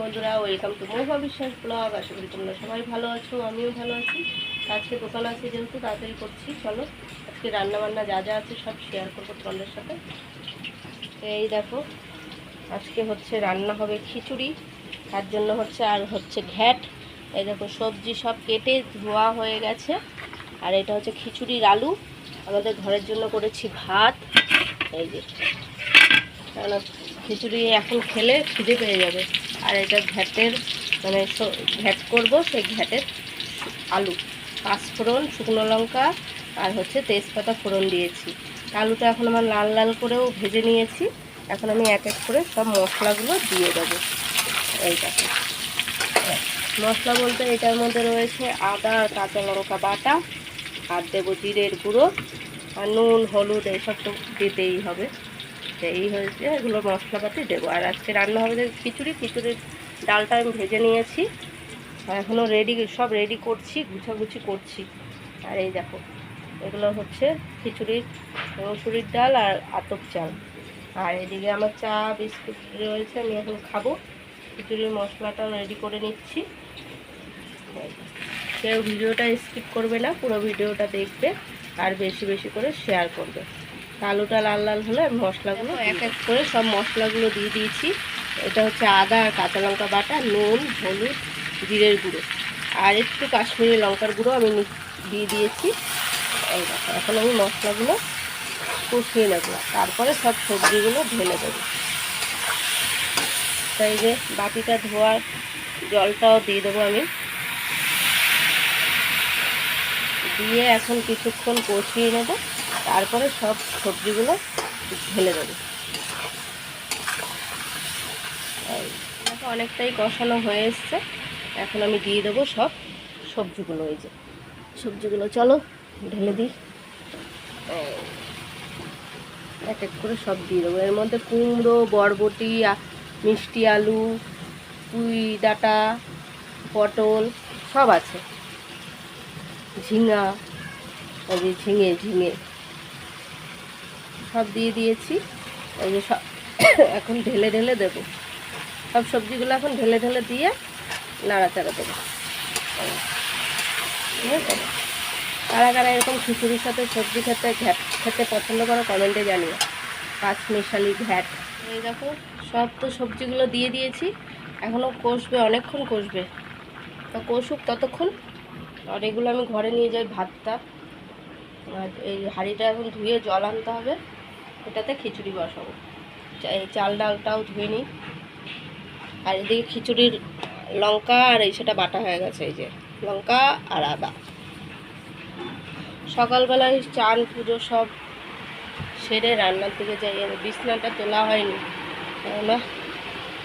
বন্ধুরা welcome to মহুয়া বিশ্বাস blog আশা করি তোমরা সবাই ভালো আছো, আমিও ভালো আছি। আজকে দোকান আছে যেহেতু তাড়াতাড়ি করছি, চলো। আজকে রান্না বান্না যা যা আছে সব শেয়ার করব তোমাদের সাথে। এই দেখো, আজকে হচ্ছে রান্না হবে খিচুড়ি, তার জন্য হচ্ছে আর হচ্ছে ঘ্যাট। এই দেখো, সবজি সব কেটে ধোয়া হয়ে গেছে। আর এটা হচ্ছে খিচুড়ির আলু। আমাদের ঘরের জন্য করেছি ভাত। এই যে খিচুড়ি এখন খেলে খিদে পেয়ে যাবে। আর এটা ঘ্যাটের মানে ঘ্যাট করব সেই ঘ্যাটের আলু, পাঁচফোড়ন, শুকনো লঙ্কা আর হচ্ছে তেজপাতা ফোড়ন দিয়েছি। আলুটা এখন আমার লাল লাল করেও ভেজে নিয়েছি। এখন আমি এক এক করে সব মশলাগুলো দিয়ে দেবো। এইটাকে মশলা বলতে এটার মধ্যে রয়েছে আদা আর কাঁচা লঙ্কা বাটা আর দেবো জিরের গুঁড়ো আর নুন, হলুদ, এইসব তো দিতেই হবে। তো এই হয়েছে, এগুলো মশলাপাতি দেবো। আর আজকে রান্না হবে খিচুড়ি, খিচুড়ির ডালটা আমি ভেজে নিয়েছি। আর এখনও রেডি সব রেডি করছি, গুছাগুছি করছি। আর এই দেখো, এগুলো হচ্ছে খিচুড়ির মসুরির ডাল আর আতপ চাল। আর এদিকে আমার চা, বিস্কুট রয়েছে, আমি এখন খাব। খিচুড়ির মশলাটাও রেডি করে নিচ্ছি। কেউ ভিডিওটা স্কিপ করবে না, পুরো ভিডিওটা দেখবে আর বেশি বেশি করে শেয়ার করবে। আলুটা লাল লাল হলে আমি মশলাগুলো এক এক করে সব মশলাগুলো দিয়ে দিয়েছি। এটা হচ্ছে আদা আর কাঁচা লঙ্কা বাটা নুন হলুদ জিরের গুঁড়ো। আর একটু কাশ্মীরি লঙ্কার গুঁড়ো আমি দিয়ে দিয়েছি। এখন আমি মশলাগুলো কষিয়ে নেব। তারপরে সব সবজিগুলো ঢেলে দেবো। তাই যে বাটিটা ধোয়ার জলটাও দিয়ে দেবো আমি। দিয়ে এখন কিছুক্ষণ কষিয়ে নেব। তারপরে সব সবজিগুলো ঢেলে দেবো। অনেকটাই কষানো হয়ে এসছে। এখন আমি দিয়ে দেবো সব সবজিগুলো এই যে। সবজিগুলো চলো, ঢেলে দিই। এক এক করে সব দিয়ে দেবো। এর মধ্যে কুমড়ো, বরবটি মিষ্টি আলু, পুঁই ডাটা, পটল সব আছে। ঝিঙা ঝিঙে ঝিঙে। সব দিয়ে দিয়েছি। এই যে সব এখন ঢেলে ঢেলে দেবো। সব সবজিগুলো এখন ঢেলে ঢেলে দিয়ে নাড়াচাড়া দেবো। কারা কারা এরকম খিচুড়ির সাথে সবজি খেতে ঘ্যাট খেতে পছন্দ করো কমেন্টে জানিও। পাঁচ মিশালি ঘ্যাট। এই দেখো, সব তো সবজিগুলো দিয়ে দিয়েছি। এখনও কষবে, অনেকক্ষণ কষবে। তা কষুক ততক্ষণ। আর এগুলো আমি ঘরে নিয়ে যাই ভাতটা। আর এই হাঁড়িটা এখন ধুয়ে জল আনতে হবে। এটাতে খিচুড়ি বসাবো। চাল ডালটাও ধুয়ে নিই। আর এদিকে খিচুড়ির লঙ্কা আর এই সেটা বাটা হয়ে গেছে, এই যে লঙ্কা আর আদা। সকালবেলায় চান, পুজো সব সেরে রান্নার দিকে যাই। আর বিছনাটা তোলা হয়নি। না?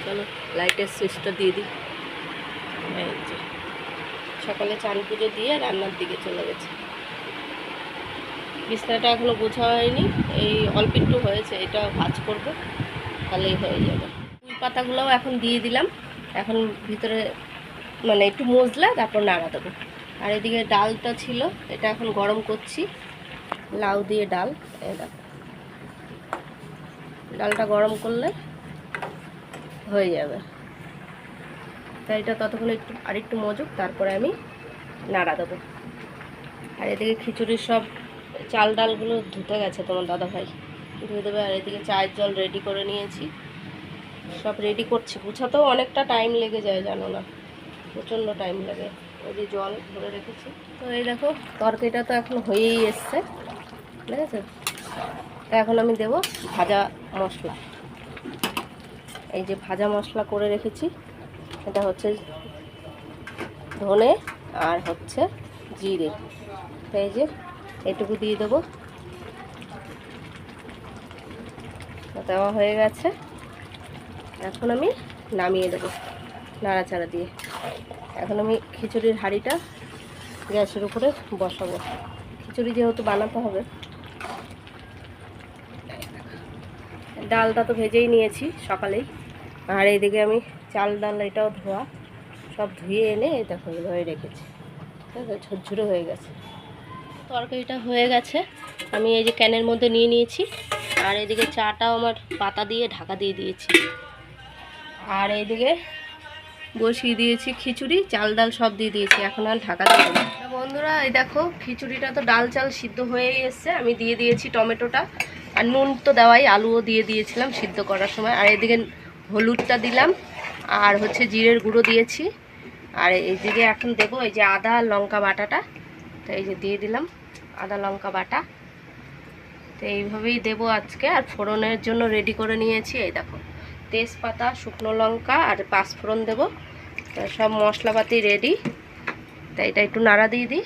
চলো, লাইটের সুইচটা দিয়ে দিই। সকালে চান, পুজো দিয়ে রান্নার দিকে চলে গেছে। বিছনাটা এখনও গোছা হয়নি। এই অল্প একটু হয়েছে, এটা ভাজ করব, তাহলেই হয়ে যাবে। ফুল পাতাগুলোও এখন দিয়ে দিলাম। এখন ভিতরে মানে একটু মজলা, তারপর নাড়া দেবো। আর এদিকে ডালটা ছিল, এটা এখন গরম করছি। লাউ দিয়ে ডাল দেখো। ডালটা গরম করলে হয়ে যাবে। তাই এটা ততক্ষণ একটু আর একটু মজুক, তারপরে আমি নাড়া দেবো। আর এদিকে খিচুড়ির সব চাল ডালগুলো ধুতে গেছে তোমার দাদা ভাই ধুয়ে দেবে আর এদিকে চায়ের জল রেডি করে নিয়েছি। সব রেডি করছি। গুছাতেও অনেকটা টাইম লেগে যায়, জানো না। প্রচণ্ড টাইম লাগে। ওই যে জল ভরে রেখেছি। তো এই দেখো, তরকারিটা তো এখন হয়েই এসছে। ঠিক আছে? তা এখন আমি দেব ভাজা মশলা। এই যে ভাজা মশলা করে রেখেছি এটা হচ্ছে ধনে আর হচ্ছে জিরে। এই যে এটুকু দিয়ে দেবো। দেওয়া হয়ে গেছে। এখন আমি নামিয়ে দেবো নাড়াচাড়া দিয়ে। এখন আমি খিচুড়ির হাঁড়িটা গ্যাসের উপরে বসাবো। খিচুড়ি যেহেতু বানাতে হবে, ডালটা তো ভেজেই নিয়েছি সকালেই। আর এইদিকে আমি চাল ডাল এটাও ধোয়া, সব ধুয়ে এনে এটা এইভাবে রেখেছি। ঠিক আছে হয়ে গেছে। তরকারিটা হয়ে গেছে। আমি এই যে ক্যানের মধ্যে নিয়ে নিয়েছি। আর এদিকে চাটাও আমার পাতা দিয়ে ঢাকা দিয়ে দিয়েছি। আর এইদিকে বসিয়ে দিয়েছি খিচুড়ি, চাল ডাল সব দিয়ে দিয়েছি। এখন আর ঢাকা দিয়ে বন্ধুরা, এই দেখো, খিচুড়িটা তো ডাল চাল সিদ্ধ হয়েই এসছে। আমি দিয়ে দিয়েছি টমেটোটা। আর নুন তো দেওয়াই, আলুও দিয়ে দিয়েছিলাম সিদ্ধ করার সময়। আর এদিকে হলুদটা দিলাম। আর হচ্ছে জিরের গুঁড়ো দিয়েছি। আর এইদিকে এখন দেবো এই যে আদা লঙ্কা বাটাটা। তো এই যে দিয়ে দিলাম আদা লঙ্কা বাটা। তো এইভাবেই দেবো আজকে। আর ফোড়নের জন্য রেডি করে নিয়েছি, এই দেখো, তেজপাতা, শুকনো লঙ্কা আর পাঁচফোড়ন দেবো। তো সব মশলাপাতি রেডি তাই এটা একটু নাড়া দিয়ে দিই।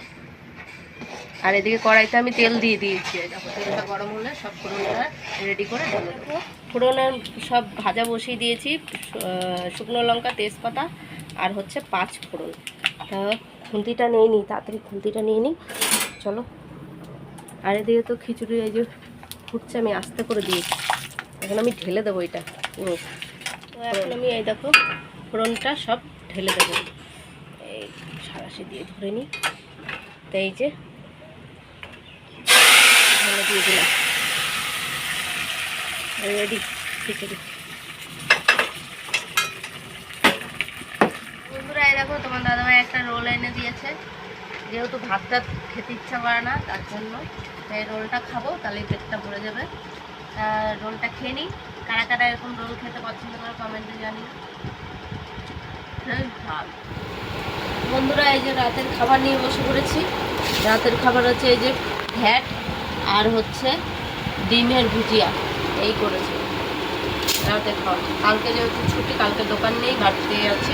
আর এদিকে কড়াইতে আমি তেল দিয়ে দিয়েছি দেখো, তেলটা গরম হলে সব ফোড়নটা রেডি করে দেবো। ফোড়নের সব ভাজা বসিয়ে দিয়েছি শুকনো লঙ্কা, তেজপাতা আর হচ্ছে পাঁচ ফোড়ন। তা খুন্তিটা নিয়ে নিই তাড়াতাড়ি খুন্তিটা নিয়ে নিই চলো। আর এদিকে তো খিচুড়ি এই যে ফুটছে আমি আস্তে করে দিয়েছি এখন আমি ঢেলে দেবো এটা। পুরো তো এখন আমি এই দেখো ফোড়নটা সব ঢেলে দেবো। এই সারাশি দিয়ে ধরে নিই তো এই যে ঢেলে দিয়ে দিলাম। রেডি খিচুড়ি। বন্ধুরা এই দেখো তোমার রোল এনে দিয়েছে। যেহেতু ভাত টাত খেতে ইচ্ছা করে না, তার জন্য। তাই রোলটা খাব, তাহলেই পেটটা ভরে যাবে। রোলটা খেয়ে নিই। কারা কারা এরকম রোল খেতে পছন্দ করে কমেন্টে জানি বন্ধুরা, এই যে রাতের খাবার নিয়ে বসে পড়েছি। রাতের খাবার হচ্ছে এই যে ভ্যাট আর হচ্ছে ডিমের ভুজিয়া। এই করেছি। রাতের খাওয়া। কালকে যেহেতু ছুটি, কালকে দোকান নেই বাড়িতে আছি।